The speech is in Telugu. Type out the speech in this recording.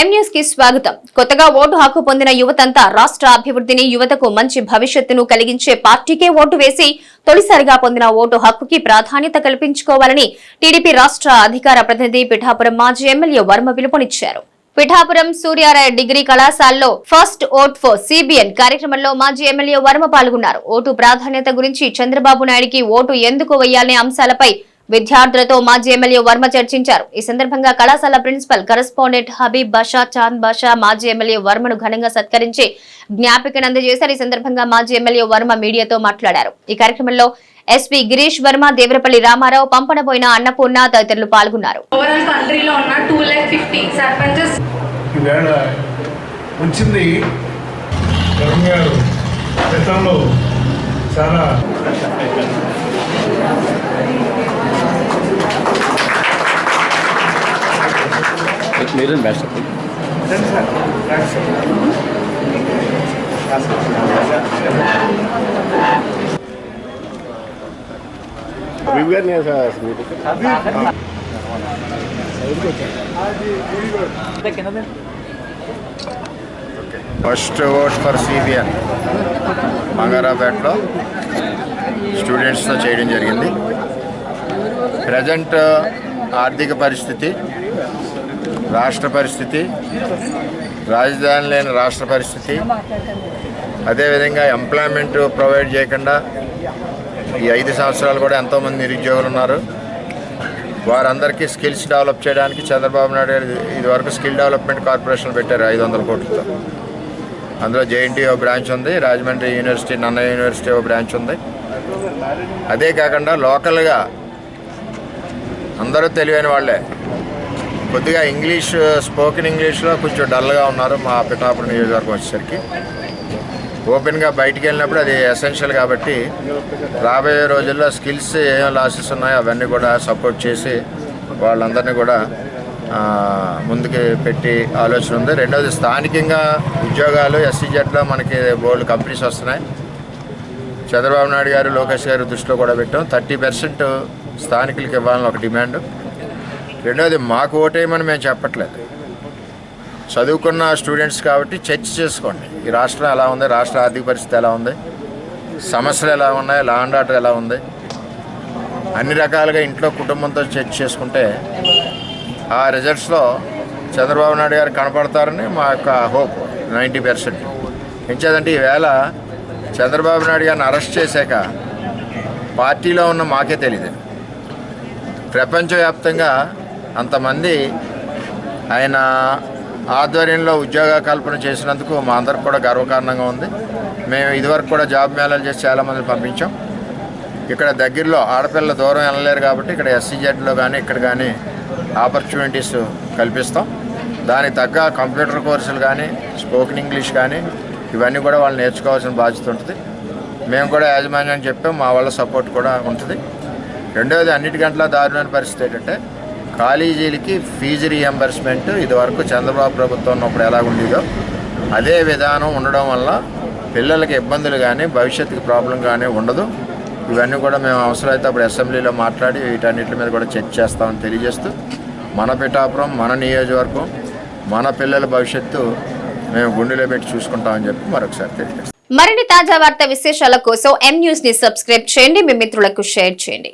ఎం కి స్వాగతం. కొత్తగా ఓటు హక్కు పొందిన యువతంతా రాష్ట్ర అభివృద్ధిని యువతకు మంచి భవిష్యత్తును కలిగించే పార్టీకే ఓటు వేసి తొలిసారిగా పొందిన ఓటు హక్కుకి ప్రాధాన్యత కల్పించుకోవాలని టీడీపీ రాష్ట్ర అధికార ప్రతినిధి పిఠాపురం మాజీ ఎమ్మెల్యే వర్మ పిలుపునిచ్చారు. పిఠాపురం సూర్యారాయ డిగ్రీ కళాశాలలో ఫస్ట్ ఓట్ ఫర్ సిబిఎన్ కార్యక్రమంలో మాజీ ఎమ్మెల్యే వర్మ పాల్గొన్నారు. ఓటు ప్రాధాన్యత గురించి చంద్రబాబు నాయుడికి ఓటు ఎందుకు వేయాలనే అంశాలపై విద్యార్థులతో మాజీ ఎమ్మెల్యే వర్మ చర్చించారు. ఈ సందర్భంగా కళాశాల ప్రిన్సిపల్ కరెస్పాండెంట్ హబీబ్ బాషా చాంద్ బాషా మాజీ ఎమ్మెల్యే వర్మను ఘనంగా సత్కరించి జ్ఞాపికను అందజేశారు. ఈ సందర్భంగా మాజీ ఎమ్మెల్యే వర్మ మీడియాతో మాట్లాడారు. ఈ కార్యక్రమంలో ఎస్పీ గిరీష్ వర్మ దేవరపల్లి రామారావు పంపనబోయిన అన్నపూర్ణ తదితరులు పాల్గొన్నారు. ఓవరాల్ మీరు బ్యాట్ చెప్పండి రవి గారిని సార్ మీరు ఫస్ట్ ఓట్ ఫర్ సిబిఎన్ మంగారాపేటలో స్టూడెంట్స్తో చేయడం జరిగింది. ప్రజెంట్ uh, ఆర్థిక పరిస్థితి రాష్ట్ర పరిస్థితి రాజధాని లేని రాష్ట్ర పరిస్థితి అదేవిధంగా ఎంప్లాయ్మెంట్ ప్రొవైడ్ చేయకుండా ఈ ఐదు సంవత్సరాలు కూడా ఎంతోమంది నిరుద్యోగులు ఉన్నారు. వారందరికీ స్కిల్స్ డెవలప్ చేయడానికి చంద్రబాబు నాయుడు గారు ఇదివరకు స్కిల్ డెవలప్మెంట్ కార్పొరేషన్ పెట్టారు ఐదు వందల కోట్లతో. అందులో జేఎన్టీఓ ఓ బ్రాంచ్ ఉంది రాజమండ్రి యూనివర్సిటీ నన్నయ్య యూనివర్సిటీ ఓ బ్రాంచ్ ఉంది. అదే కాకుండా లోకల్గా అందరూ తెలివైన వాళ్ళే. కొద్దిగా ఇంగ్లీష్ uh, స్పోకెన్ ఇంగ్లీష్లో కొంచెం డల్గా ఉన్నారు మా పిఠాపురం నియోజకవర్గం వచ్చేసరికి. ఓపెన్గా బయటికి వెళ్ళినప్పుడు అది ఎసెన్షియల్ కాబట్టి రాబోయే రోజుల్లో స్కిల్స్ ఏం లాసెస్ ఉన్నాయో అవన్నీ కూడా సపోర్ట్ చేసి వాళ్ళందరినీ కూడా ముందుకు పెట్టి ఆలోచన ఉంది. రెండవది స్థానికంగా ఉద్యోగాలు ఎస్సీజెట్లో మనకి బోల్డ్ కంపెనీస్ వస్తున్నాయి. చంద్రబాబు నాయుడు గారు లోకేష్ గారు దృష్టిలో కూడా పెట్టాం. థర్టీ పర్సెంట్ స్థానికులకి ఇవ్వాలని ఒక డిమాండ్. రెండవది మాకు ఓటేయమని మేము చెప్పట్లేదు. చదువుకున్న స్టూడెంట్స్ కాబట్టి చర్చ చేసుకోండి. ఈ రాష్ట్రం ఎలా ఉంది? రాష్ట్ర ఆర్థిక పరిస్థితి ఎలా ఉంది? సమస్యలు ఎలా ఉన్నాయి? లా అండ్ ఆర్డర్ ఎలా ఉంది? అన్ని రకాలుగా ఇంట్లో కుటుంబంతో చర్చ చేసుకుంటే ఆ రిజల్ట్స్లో చంద్రబాబు నాయుడు గారు కనపడతారని మా యొక్క హోప్ నైంటీ పర్సెంట్. ఎంచేదంటే ఈవేళ చంద్రబాబు నాయుడు గారిని అరెస్ట్ చేశాక పార్టీలో ఉన్న మాకే తెలియదు ప్రపంచవ్యాప్తంగా అంతమంది ఆయన ఆధ్వర్యంలో ఉద్యోగ కల్పన చేసినందుకు మా అందరికి కూడా గర్వకారణంగా ఉంది. మేము ఇదివరకు కూడా జాబ్ మేళాలు చేసి చాలామందిని పంపించాం. ఇక్కడ దగ్గరలో ఆడపిల్ల దూరం వెళ్ళలేరు కాబట్టి ఇక్కడ ఎస్సీజెడ్లో కానీ ఇక్కడ కానీ ఆపర్చునిటీస్ కల్పిస్తాం. దానికి తగ్గ కంప్యూటర్ కోర్సులు కానీ స్పోకెన్ ఇంగ్లీష్ కానీ ఇవన్నీ కూడా వాళ్ళు నేర్చుకోవాల్సిన బాధ్యత ఉంటుంది. మేము కూడా యాజమాన్యం చెప్పాం మా వాళ్ళ సపోర్ట్ కూడా ఉంటుంది. రెండవది అన్నిటికంటే దారుణమైన పరిస్థితి ఏంటంటే కాలేజీలకి ఫీజు రీఎంబర్స్మెంట్ ఇదివరకు చంద్రబాబు ప్రభుత్వం ఉన్నప్పుడు ఎలా ఉండేదో అదే విధానం ఉండడం వల్ల పిల్లలకి ఇబ్బందులు కానీ భవిష్యత్తుకి ప్రాబ్లం కానీ ఉండదు. ఇవన్నీ కూడా మేము అవసరమైతే అప్పుడు అసెంబ్లీలో మాట్లాడి వీటన్నిటి మీద కూడా చర్చ చేస్తామని తెలియజేస్తూ మన పిఠాపురం మన నియోజకవర్గం మన పిల్లల భవిష్యత్తు మేము గుండెలో పెట్టి చూసుకుంటామని చెప్పి మరొకసారి తెలియజేస్తాం. మరిన్ని తాజా వార్త విశేషాల కోసం ఎం న్యూస్ని సబ్స్క్రైబ్ చేయండి. మీ మిత్రులకు షేర్ చేయండి.